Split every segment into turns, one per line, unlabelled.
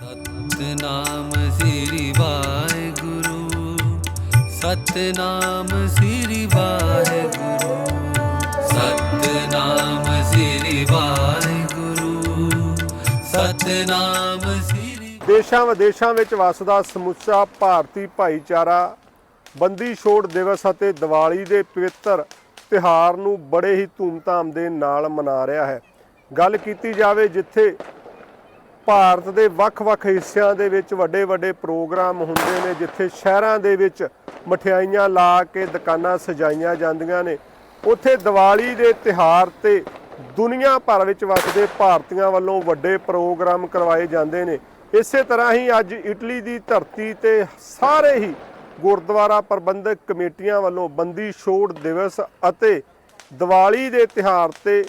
ਸਤਨਾਮ ਸ੍ਰੀ ਵਾਹਿਗੁਰੂ, ਸਤਨਾਮ ਸ੍ਰੀ ਵਾਹਿਗੁਰੂ, ਸਤਨਾਮ ਸ੍ਰੀ ਵਾਹਿਗੁਰੂ, ਸਤਨਾਮ ਸ੍ਰੀ
ਦੇਸ਼ਾਂ ਵਿਦੇਸ਼ਾਂ ਵਿੱਚ ਵਸਦਾ ਸਮੁੱਚਾ ਭਾਰਤੀ ਭਾਈਚਾਰਾ ਬੰਦੀ ਛੋੜ ਦਿਵਸ ਅਤੇ ਦੀਵਾਲੀ ਦੇ ਪਵਿੱਤਰ ਤਿਹਾਰ ਨੂੰ ਬੜੇ ਹੀ ਧੂਮਧਾਮ ਦੇ ਨਾਲ ਮਨਾ ਰਿਹਾ ਹੈ। ਗੱਲ ਕੀਤੀ ਜਾਵੇ ਜਿੱਥੇ ਭਾਰਤ ਦੇ ਵੱਖ-ਵੱਖ ਹਿੱਸਿਆਂ ਦੇ ਵਿੱਚ ਵੱਡੇ-ਵੱਡੇ ਪ੍ਰੋਗਰਾਮ ਹੁੰਦੇ ਨੇ, ਜਿੱਥੇ ਸ਼ਹਿਰਾਂ ਦੇ ਵਿੱਚ ਮਠਿਆਈਆਂ ਲਾ ਕੇ ਦੁਕਾਨਾਂ ਸਜਾਈਆਂ ਜਾਂਦੀਆਂ ਨੇ। ਉੱਥੇ ਦੀਵਾਲੀ ਦੇ ਤਿਹਾਰ ਤੇ ਦੁਨੀਆ ਭਰ ਵਿੱਚ ਵੱਸਦੇ ਭਾਰਤੀਆਂ ਵੱਲੋਂ ਵੱਡੇ ਪ੍ਰੋਗਰਾਮ ਕਰਵਾਏ ਜਾਂਦੇ ਨੇ। ਇਸੇ ਤਰ੍ਹਾਂ ਹੀ ਅੱਜ ਇਟਲੀ ਦੀ ਧਰਤੀ ਤੇ ਸਾਰੇ ਹੀ ਗੁਰਦੁਆਰਾ ਪ੍ਰਬੰਧਕ ਕਮੇਟੀਆਂ ਵੱਲੋਂ ਬੰਦੀ ਛੋੜ ਦਿਵਸ ਅਤੇ ਦੀਵਾਲੀ ਦੇ ਤਿਹਾਰ ਤੇ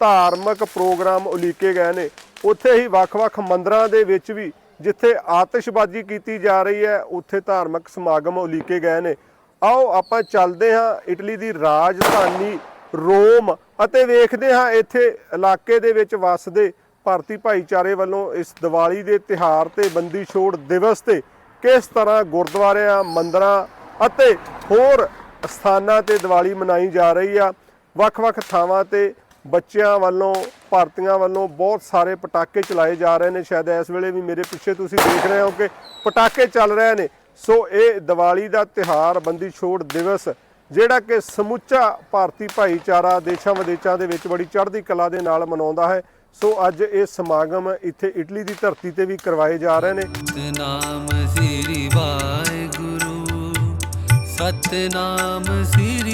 ਧਾਰਮਿਕ ਪ੍ਰੋਗਰਾਮ ਉਲੀਕੇ ਗਏ ਨੇ। ਉੱਥੇ ਹੀ ਵੱਖ-ਵੱਖ ਮੰਦਰਾਂ ਦੇ ਵਿੱਚ ਵੀ ਜਿੱਥੇ ਆਤਿਸ਼ਬਾਜ਼ੀ ਕੀਤੀ ਜਾ ਰਹੀ ਹੈ, ਉੱਥੇ ਧਾਰਮਿਕ ਸਮਾਗਮ ਉਲੀਕੇ ਗਏ ਨੇ। ਆਓ ਆਪਾਂ ਚੱਲਦੇ ਹਾਂ ਇਟਲੀ ਦੀ ਰਾਜਧਾਨੀ ਰੋਮ ਅਤੇ ਵੇਖਦੇ ਹਾਂ ਇੱਥੇ ਇਲਾਕੇ ਦੇ ਵਿੱਚ ਵਸਦੇ ਭਾਰਤੀ ਭਾਈਚਾਰੇ ਵੱਲੋਂ ਇਸ ਦੀਵਾਲੀ ਦੇ ਤਿਹਾਰ ਤੇ ਬੰਦੀ ਛੋੜ ਦਿਵਸ ਤੇ ਕਿਸ ਤਰ੍ਹਾਂ ਗੁਰਦੁਆਰਿਆਂ, ਮੰਦਰਾਂ ਅਤੇ ਹੋਰ ਸਥਾਨਾਂ ਤੇ ਦੀਵਾਲੀ ਮਨਾਈ ਜਾ ਰਹੀ ਆ। ਵੱਖ-ਵੱਖ ਥਾਵਾਂ ਤੇ ਬੱਚਿਆਂ ਵੱਲੋਂ, ਭਾਰਤੀਆਂ ਵੱਲੋਂ ਬਹੁਤ ਸਾਰੇ ਪਟਾਕੇ ਚਲਾਏ ਜਾ ਰਹੇ ਨੇ। ਸ਼ਾਇਦ ਇਸ ਵੇਲੇ ਵੀ ਮੇਰੇ ਪਿੱਛੇ ਤੁਸੀਂ ਦੇਖ ਰਹੇ ਹੋ ਕਿ ਪਟਾਕੇ ਚੱਲ ਰਹੇ ਨੇ। ਸੋ ਇਹ ਦੀਵਾਲੀ ਦਾ ਤਿਹਾਰ ਬੰਦੀ ਛੋੜ ਦਿਵਸ, ਜਿਹੜਾ ਕਿ ਸਮੁੱਚਾ ਭਾਰਤੀ ਭਾਈਚਾਰਾ ਦੇਸ਼ਾਂ ਵਿਦੇਸ਼ਾਂ ਦੇ ਵਿੱਚ ਬੜੀ ਚੜ੍ਹਦੀ ਕਲਾ ਦੇ ਨਾਲ ਮਨਾਉਂਦਾ ਹੈ। ਸੋ ਅੱਜ ਇਹ ਸਮਾਗਮ ਇੱਥੇ ਇਟਲੀ ਦੀ ਧਰਤੀ ਤੇ ਵੀ ਕਰਵਾਏ ਜਾ ਰਹੇ ਨੇ।
ਸਤਨਾਮ ਸ੍ਰੀ ਵਾਹਿਗੁਰੂ, ਸਤਨਾਮ ਸ੍ਰੀ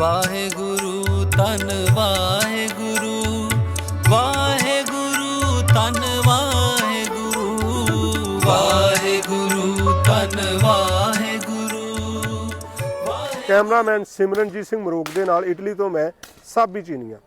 ਵਾਹਿਗੁਰੂ ਤਨ ਵਾਹਿਗੁਰੂ ਵਾਹਿਗੁਰੂ ਤਨ ਵਾਹਿਗੁਰੂ ਵਾਹਿਗੁਰੂ ਤਨ ਵਾਹਿਗੁਰੂ।
ਕੈਮਰਾਮੈਨ ਸਿਮਰਨਜੀਤ ਸਿੰਘ ਮਰੋਕ ਦੇ ਨਾਲ ਇਟਲੀ ਤੋਂ ਮੈਂ ਸਾਬੀ ਚੀਨੀਆ।